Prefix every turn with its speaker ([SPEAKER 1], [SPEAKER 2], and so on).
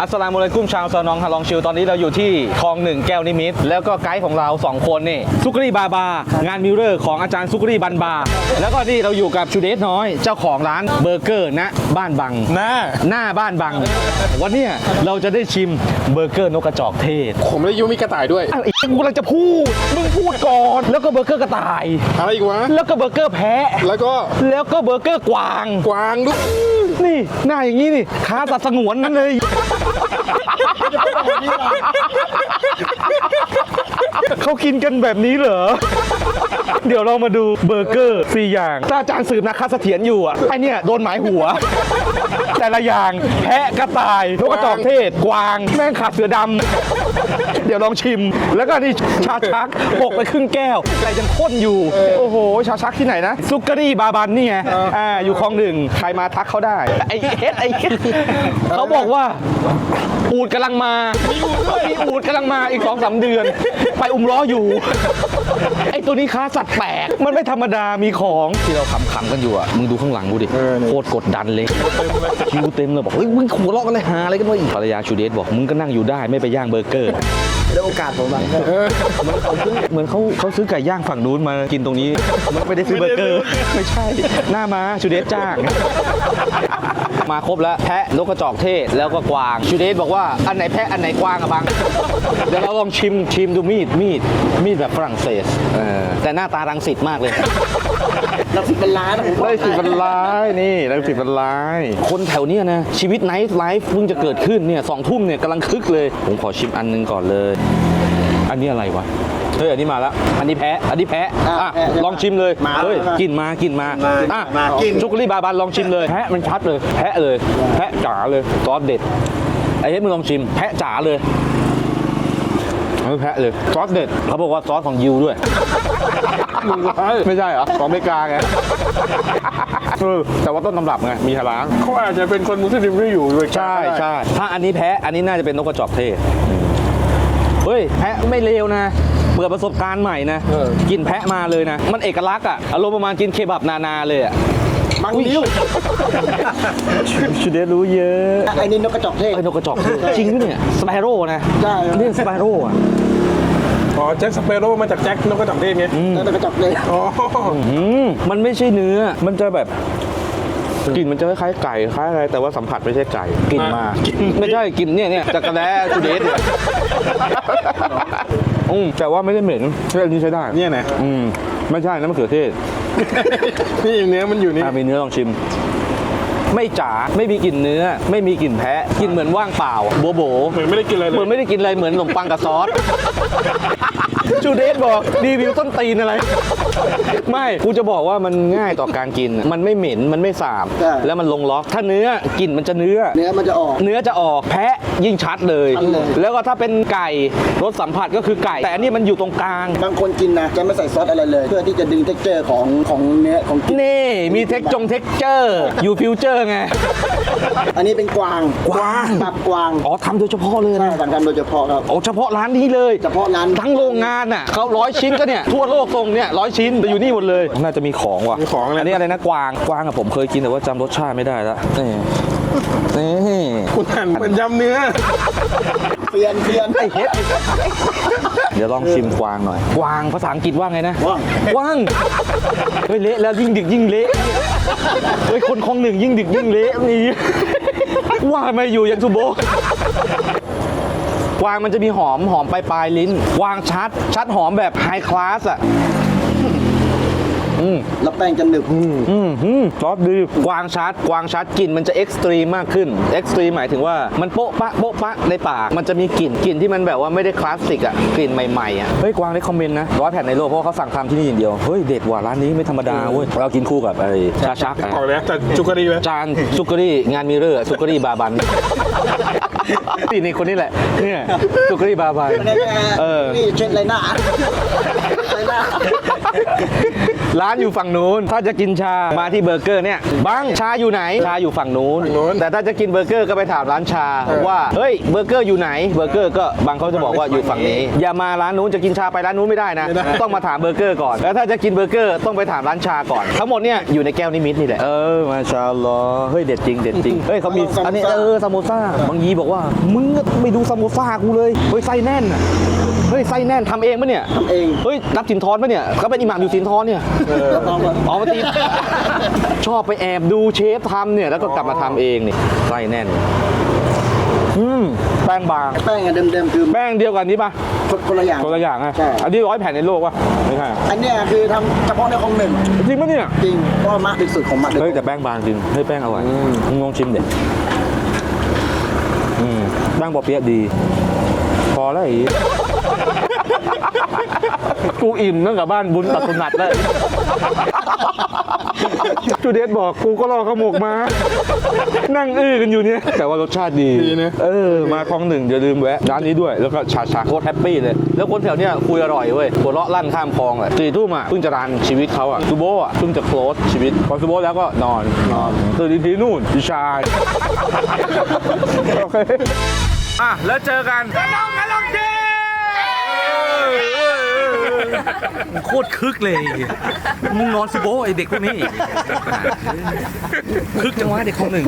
[SPEAKER 1] อัสสลามุอะลัยกุมชาวซอนองฮาลองชิวตอนนี้เราอยู่ที่คลองหนึ่งแก้วนิมิตรแล้วก็ไกด์ของเราสองคนนี่ซุกรีบาบา งานมิวเลอร์ของอาจารย์ซุกรีบันบา แล้วก็นี่เราอยู่กับชูเดสน้อย เจ้าของร้านเบอร์เกอร์ณบ้านบัง
[SPEAKER 2] หน้า
[SPEAKER 1] หน้าบ้านบัง วันเนี้ยเราจะได้ชิมเบอร์เกอร์นกกระจอกเทศ
[SPEAKER 2] ผมเลยยูมีกระต่ายด้วย
[SPEAKER 1] อ้าวไอ้กูกำลังจะพูดมึงพูดก่อนแล้วก็เบอร์เกอร์กระต่าย
[SPEAKER 2] อะไรอีกวะ
[SPEAKER 1] แล้วก็เบอร์เกอร์แพะ
[SPEAKER 2] แล้วก็
[SPEAKER 1] แล้วก็เบอร์เกอร์กวาง
[SPEAKER 2] กวางด้วย
[SPEAKER 1] นี่หน้าอย่างนี้นี่ค้าสัตว์สงวนนั่นเลย เขากินกันแบบนี้เหรอ เดี๋ยวเรามาดูเบอร์เกอร์สี่อย่างถ้าอาจารย์สืบนะคะเสถียรอยู่อะไอเนี่ยโดนหมายหัว แต่ละอย่างแพะกระต่ายนกกระจอกเทศกวาง แม่งขาดเสือดำ เดี๋ยวลองชิม แล้วก็นี่ชาชักหกไปครึ่งแก้ว แต่ยังข้นอยู่ โอ้โห ชาชักที่ไหนนะ ซุกกะรี่บาบันนี่ไงอ่าอยู่คลองหนึ่งใครมาทักเขาได้ ไอ้เฮ็ดไอ้เฮ็ดเขาบอกว่า อูดกำลังมา มีอูดกำลังมาอีกสองสามเดือนไปอุ้มล้ออยู่ ไอ้ตัวนี้ค้าสัตว์แปลกมันไม่ธรรมดามีของที่เราขำๆกันอยู่อะมึงดูข้างหลังกูดิโคตรกดดันเลยคิวเต็มเลยบอกเฮ้ยมึงหัวเราะกันเลยหาอะไรกันวะอีกภรรยาชูเดสบอกมึงก็นั่งอยู่ได้ไม่ไปย่างเบอร์เกอร์
[SPEAKER 3] แล้วโอกาสผมอะ
[SPEAKER 1] เหมือนเขาเขาซื้อไก่ย่างฝั่งนู้นมากินตรงนี้ไม่ได้ซื้อเบอร์เกอร์ไม่ใช่ หน้ามาชูเดสจ้าง มาครบแล้วแพะนกกระจอกเทศแล้วก็กวางชูเดสบอกว่าอันไหนแพะอันไหนกวางอะบังเดี๋ยวเราลองชิมชิมดูมีดมีดมีดแบบฝรั่งเศสเออแต่หน้าตารังสิตมากเลย
[SPEAKER 3] เราสิบเป็นล้านอะผมบอก
[SPEAKER 1] ได้สิบเป็นล้านนี่ได้สิบเป็นล้านคนแถวเนี้ยนะ ชีวิตไนท์ไลฟ์เพิ่งจะเกิดขึ้นเนี่ยสองทุ่มเนี่ยกำลังคึกเลย ผมขอชิมอันหนึงก่อนเลย อันนี้อะไรวะ เฮ้ย อันนี้มาแล้วอันนี้แพะอันนี้แพะอะลองชิมเลยเฮ้ยกินมากินมาอะ
[SPEAKER 3] มากิน
[SPEAKER 1] ชุกลี่บาบานลองชิมเลยแพะมันชัดเลย แพะเลย แพะจ๋าเลยซอสเด็ดไอ้เฮ็ดมึงลองชิม แพะจ๋าเลยไม่แพะเลยซอสเด็ดเขาบอกว่าซอสของยิวด้วย ไม่ใช่เหรอของอเมริกาไงเออแต่ว่าต้นตำรับไงมีฮาลาล
[SPEAKER 2] เขาอาจจะเป็นคนมุสลิมที่อยู่ด้วยกัน
[SPEAKER 1] ใช่
[SPEAKER 2] ก็ได้
[SPEAKER 1] ใช่ถ้าอันนี้แพะอันนี้น่าจะเป็นนกกระจอกเทศเฮ้ยแพะไม่เลวนะ เปิดประสบการณ์ใหม่นะ กินแพะมาเลยนะ มันเอกลักษณ์อะอารมณ์ประมาณกินเคบับนานาเลยอะ
[SPEAKER 2] บางนิ้ว
[SPEAKER 1] ชูเดรู้เยอะ
[SPEAKER 3] ไอ้นี่นกกระจอกเทศ
[SPEAKER 1] เอ้ยนกกระจอกเทศจริงด้วยเนี่ยสไปโร่นะ
[SPEAKER 3] ใช่
[SPEAKER 1] นี่สไปโร่อะ
[SPEAKER 2] อ๋อแจ็คสเปโร่มาจากแจ็คนกกระจอกเทศไง
[SPEAKER 3] นกกระจอกเทศ
[SPEAKER 2] อ๋อ
[SPEAKER 1] อืมมันไม่ใช่เนื้อ มันจะแบบกลิ่นมันจะคล้ายๆไก่คล้ายอะไรแต่ว่าสัมผัสไม่ใช่ไก่กลิ่นมา ไม่ใช่กลิ่นเนี่ยเนี่ยจากกระแดชูเดสเนี่ยอืมแต่ว่าไม่ได้เหม็นใช่อันนี้ใช้ได้
[SPEAKER 2] เนี่ยนะ
[SPEAKER 1] อืมไม่ใช่นะมะเขือเทศ
[SPEAKER 2] นี่เนื้อมันอยู่นี่
[SPEAKER 1] อะมีเนื้อลองชิม ไม่จ๋าไม่มีกลิ่นเนื้อ ไม่มีกลิ่นแพะกลิ่นเหมือนว่างเปล่าโบโบ
[SPEAKER 2] เหมือนไม่ได้กินอะไรเล
[SPEAKER 1] เหมือน
[SPEAKER 2] ย
[SPEAKER 1] ไม่ได้กินอะไรเหมือนขนมปังกับซอส จูเดสบอกรีวิวต้นตีนอะไร ไม่กูจะบอกว่ามันง่ายต่อการกิน มันไม่เหม็นมันไม่สาบแล้วมันลงล็อกถ้าเนื้อกลิ่นมันจะเนื้อ
[SPEAKER 3] เนื้อมันจะออก
[SPEAKER 1] เนื้อจะออกแพะยิ่งชัดเลย
[SPEAKER 3] ชัดเลย
[SPEAKER 1] แล้วก็ถ้าเป็นไก่รสสัมผัสก็คือไก่ แต่อันนี้มันอยู่ตรงกลาง
[SPEAKER 3] บางคนกินนะจะไม่ใส่ซอสอะไรเลย เพื่อที่จะดึงเท็กเจอร์ของของเนื้อของกิน
[SPEAKER 1] นี่มีเท็กจงเท็กเจอร์อยู่ฟิวเจอร์ไง
[SPEAKER 3] อันนี้เป็นกวาง
[SPEAKER 1] กวาง
[SPEAKER 3] ตับกวาง
[SPEAKER 1] อ๋อทำโดยเฉพาะเลย
[SPEAKER 3] ใช่
[SPEAKER 1] นะ
[SPEAKER 3] สั่งทำโดยเฉพาะครับ
[SPEAKER 1] โอ้เฉพาะร้านนี้เลย
[SPEAKER 3] เฉพาะร้าน
[SPEAKER 1] ทั้งโรงงานน่ะเขาร้อยชิ้นก็เนี่ยทั่วโลกทรงเนี่ยร้อยชิ้นแต่อยู่นี่หมดเลยน่าจะมีของว่ะ
[SPEAKER 2] มีของอะไร
[SPEAKER 1] อันนี้อะไรนะกวางกวางอะผมเคยกินแต่ว่าจำรสชาติไม่ได้แล้วนี่นี่
[SPEAKER 2] คุณหันเป็นยำเนื้อ
[SPEAKER 3] เปลี่ยนเปลี่ยน
[SPEAKER 1] ไอเฮ็ดเดี๋ยวลองชิมกวางหน่อยกวางภาษาอังกฤษว่าไงนะ
[SPEAKER 3] ว่าง
[SPEAKER 1] กวางเฮ้ยเละแล้วยิ่งดึกยิ่งเละเฮ้ยคนคลองหนึ่งยิ่งดึกยิ่งเละนี่ว่าไม่อยู่อย่างสุโบก วางมันจะมีหอมหอมปลายปลายลิ้นกวางชัดชัดหอมแบบไฮคลาสอะ
[SPEAKER 3] แล้วแป้งจะหนึบ
[SPEAKER 1] อืมอืมซอสดีกวางชัดกวางชัดกลิ่นมันจะเอ็กซ์ตรีมมากขึ้นเอ็กซ์ตรีมหมายถึงว่ามันโป๊ะปะโป๊ะปะในปาก มันจะมีกลิ่นกลิ่นที่มันแบบว่าไม่ได้คลาสสิกอะกลิ่นใหม่ๆอะเฮ้ยกวางได้คอมเมนต์นะร้อยแผ่นในโลกเพราะว่าเขาสั่งทำที่นี่อย่างเดียวเฮ้ยเด็ดว่ะร้านนี้ไม่ธรรมดาเว้ยเรากินคู่กับไอ้ชาชักอะ
[SPEAKER 2] ออกแล้วแต่จุกรีไหม
[SPEAKER 1] จานซุกรี่งานมิเรอร์ซุกรี่บาบันนี่นี่คนนี้แหละเนี่ยซุกรี่บาบันเออ
[SPEAKER 3] นี่เช็ดไรหน้าไรหน้า
[SPEAKER 1] ร้านอยู่ฝั่งนู้น ถ้าจะกินชามาที่เบอร์เกอร์เนี่ยบังชาอยู่ไหนชาอยู่ฝั่งนู้น
[SPEAKER 2] ฝั่งนู้น
[SPEAKER 1] แต่ถ้าจะกินเบอร์เกอร์ก็ไปถามร้านชาว่าเฮ้ยเบอร์เกอร์อยู่ไหนเบอร์เกอร์ก็บางเขาจะบอกว่าอยู่ฝั่งนี้ อย่ามาร้านนู้นจะกินชาไปร้านนู้นไม่ได้นะ ต้องมาถามเบอร์เกอร์ก่อนแล้วถ้าจะกินเบอร์เกอร์ต้องไปถามร้านชาก่อน ทั้งหมดเนี่ยอยู่ในแก้วนิมิตนี่แหละเออมาชาอัลลอฮ์เฮ้ยเด็ดจริงเด็ดจริงเฮ้ยเขามีอันนี้เออซามโมซ่าบางยีบอกว่ามึงไม่ดูซามโมซ่ากูเลยเฮ้ยไส้แน่นอะเฮ้ยไส้แน่นทำเองปะเนี่ย
[SPEAKER 3] เอง
[SPEAKER 1] เฮ้ย รับสินทอนปะเนี่ยเขาเป็นอิหม่ามอยู่สินทอนเนี่ย
[SPEAKER 3] รับรองว่า
[SPEAKER 1] อ๋อมาตีชอบไปแอบดูเชฟทำเนี่ย แล้วก็กลับมาทำเองนี่ไส้แน่น อืมแป้งบาง
[SPEAKER 3] แป้งอะเดิมๆคือ
[SPEAKER 1] แป้งเดียวกันนี้ปะ
[SPEAKER 3] คนคนละอย่าง
[SPEAKER 1] คนละอย่างอะ
[SPEAKER 3] ใช่
[SPEAKER 1] อันนี้ร้อยแผ่นในโลกปะไม่ใช่
[SPEAKER 3] อันเนี้ยคือทำเฉพาะในของหนึ่ง
[SPEAKER 1] จริงปะเนี่ย
[SPEAKER 3] จริงก็มากที่สุดของมัน
[SPEAKER 1] เฮ้ยแต่แป้งบางจริงเฮ้ยแป้งอร่อยมึงลองชิมเด็ดอืมแป้งบอเปี๊ยะดี พอแล้วไอ้กู อิ่มตั้งแต่บ้านบุญตัดสุนัตเลยจูเดสบอกกูก็รอขมกมา นั่งอื้อกันอยู่เนี่ย แต่ว่ารสชาติดี
[SPEAKER 2] ดีนะ
[SPEAKER 1] เออ มาคลองหนึ่งอย่าลืมแวะ ร้านนี้ด้วย แล้วก็ชาชาโคตรแฮปปี้เลย แล้วคนแถวเนี้ยคุยอร่อยเว้ยหัวเราะลั่นข้ามคลองอะสี่ทุ่มอะเพิ่งจะรันชีวิตเขาอะซูโบอะเพิ่งจะโคลสชีวิต พอซูโบแล้วก็นอนนอนตื่นอีกทีนู่นพี่ชายโอเคอะแล้วเจอกัน กระลองกระล องเจ
[SPEAKER 4] โคตรคึกเลย มึงนอนสิโบไอเด็กพวกนี้คึกจังวะเด็กคนหนึ่ง